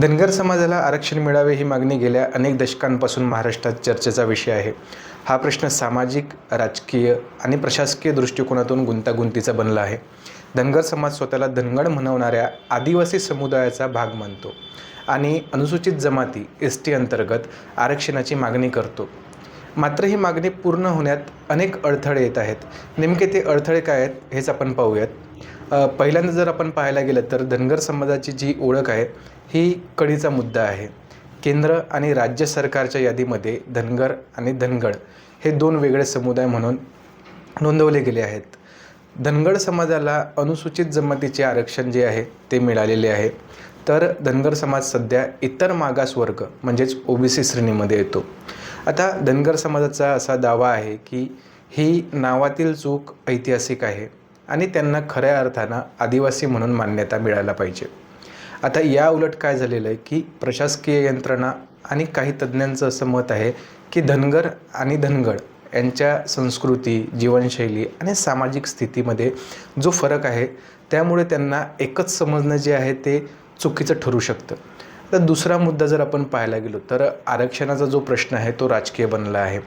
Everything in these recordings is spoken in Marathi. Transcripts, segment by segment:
धनगर समाजाला आरक्षण मिळावे ही मागणी गेल्या अनेक दशकांपासून महाराष्ट्रात चर्चेचा विषय आहे. हा प्रश्न सामाजिक राजकीय आणि प्रशासकीय दृष्टिकोनातून गुंतागुंतीचा बनला आहे. धनगर समाज स्वतःला धनगड म्हणवणाऱ्या आदिवासी समुदायाचा भाग मानतो आणि अनुसूचित जमाती एस टी अंतर्गत आरक्षणाची मागणी करतो. मात्र ही मागणी पूर्ण होण्यात अनेक अडथळे येत आहेत. नेमके ते अडथळे काय आहेत हेच आपण पाहूयात. पहिल्यांदा जर आपण पाहायला गेलं तर धनगर समाजाची जी ओळख आहे ही कडीचा मुद्दा आहे. केंद्र आणि राज्य सरकारच्या यादीमध्ये धनगर आणि धनगड हे दोन वेगळे समुदाय म्हणून नोंदवले गेले आहेत. धनगड समाजाला अनुसूचित जमातीचे आरक्षण जे आहे ते मिळालेले आहे. तर धनगर समाज सध्या इतर मागास वर्ग म्हणजेच ओबीसी श्रेणीमध्ये येतो. आता धनगर समाजाचा असा दावा आहे की ही नावातील चूक ऐतिहासिक आहे. आणि त्यांना खऱ्या अर्थानं आदिवासी म्हणून मान्यता मिळायला पाहिजे. आता या उलट काय झालेलं आहे की प्रशासकीय यंत्रणा आणि काही तज्ज्ञांचं असं मत आहे की धनगर आणि धनगड यांच्या संस्कृती जीवनशैली आणि सामाजिक स्थितीमध्ये जो फरक आहे त्यामुळे त्यांना एकच समजणं जे आहे ते चुकीचं ठरू शकतं. तर दुसरा मुद्दा जर आपण पाहायला गेलो तर आरक्षणाचा जो प्रश्न आहे तो राजकीय बनला आहे.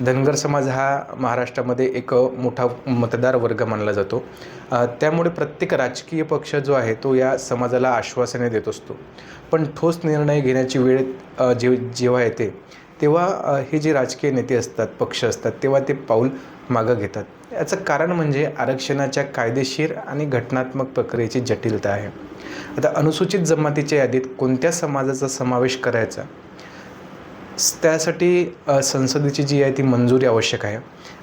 धनगर समाज हा महाराष्ट्रामध्ये एक मोठा मतदार वर्ग मानला जातो. त्यामुळे प्रत्येक राजकीय पक्ष जो आहे तो या समाजाला आश्वासने देत असतो. पण ठोस निर्णय घेण्याची वेळ जे जेव्हा येते तेव्हा हे जे राजकीय नेते असतात पक्ष असतात तेव्हा ते पाऊल मागं घेतात. याचं कारण म्हणजे आरक्षणाच्या कायदेशीर आणि घटनात्मक प्रक्रियेची जटिलता आहे. आता अनुसूचित जमातीच्या यादीत कोणत्या समाजाचा समावेश करायचा? त्यासाठी संसदेची जी आहे ती मंजुरी आवश्यक आहे.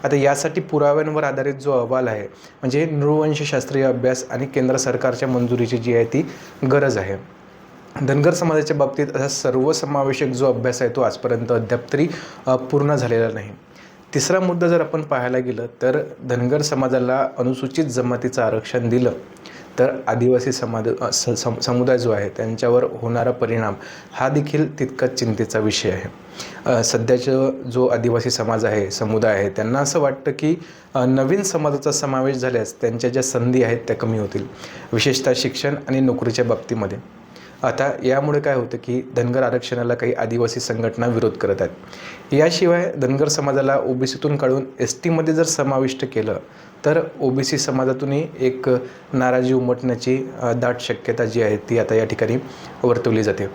आता यासाठी पुराव्यांवर आधारित जो अहवाल आहे म्हणजे नृवंशशास्त्रीय अभ्यास आणि केंद्र सरकारच्या मंजुरीची जी आहे ती गरज आहे. धनगर समाजाच्या बाबतीत असा सर्वसमावेशक जो अभ्यास आहे तो आजपर्यंत अद्याप तरी पूर्ण झालेला नाही. तिसरा मुद्दा जर आपण पाहायला गेलं तर धनगर समाजाला अनुसूचित जमातीचं आरक्षण दिलं तर आदिवासी समाज स सम समुदाय जो आहे त्यांच्यावर होणारा परिणाम हा देखील तितकाच चिंतेचा विषय आहे. सध्याचं जो आदिवासी समाज आहे समुदाय आहे त्यांना असं वाटतं की नवीन समाजाचा समावेश झाल्यास त्यांच्या ज्या संधी आहेत त्या कमी होतील. विशेषतः शिक्षण आणि नोकरीच्या बाबतीमध्ये. आता यामुळे काय होतं की धनगर आरक्षणाला काही आदिवासी संघटना विरोध करत आहेत. याशिवाय धनगर समाजाला ओबीसीतून काढून एस टीमध्ये जर समाविष्ट केलं तर ओबीसी समाजातूनही एक नाराजी उमटण्याची दाट शक्यता जी आहे ती आता या ठिकाणी वर्तवली जाते.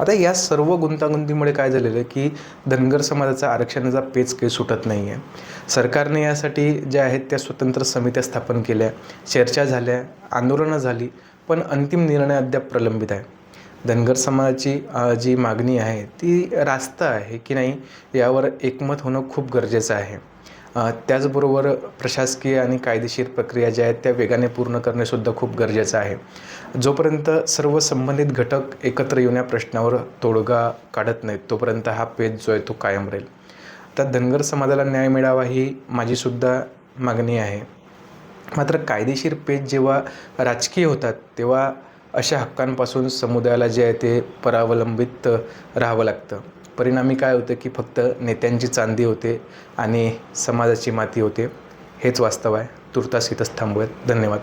आता या सर्व गुंतागुंतीमुळे काय झालेलं आहे की धनगर समाजाचा आरक्षणाचा पेच काही सुटत नाही आहे. सरकारने यासाठी ज्या आहेत त्या स्वतंत्र समित्या स्थापन केल्या चर्चा झाल्या आंदोलनं झाली पण अंतिम निर्णय अद्याप प्रलंबित आहे. धनगर समाजाची जी मागणी आहे ती रास्त आहे की नाही यावर एकमत होणं खूप गरजेचं आहे. त्याचबरोबर प्रशासकीय आणि कायदेशीर प्रक्रिया ज्या आहेत त्या वेगाने पूर्ण करणेसुद्धा खूप गरजेचं आहे. जोपर्यंत सर्व संबंधित घटक एकत्र येऊन या प्रश्नावर तोडगा काढत नाहीत तोपर्यंत हा पेच जो आहे तो कायम राहील. तर धनगर समाजाला न्याय मिळावा ही माझीसुद्धा मागणी आहे. मात्र कायदेशीर पेच जेव्हा राजकीय होतात तेव्हा अशा हक्कांपासून समुदायाला जे आहे ते परावलंबित राहावं लागतं. परिणामी काय होतं की फक्त नेत्यांची चांदी होते आणि समाजाची माती होते. हेच वास्तव आहे. तुर्तास इथंच थांबूयात. धन्यवाद.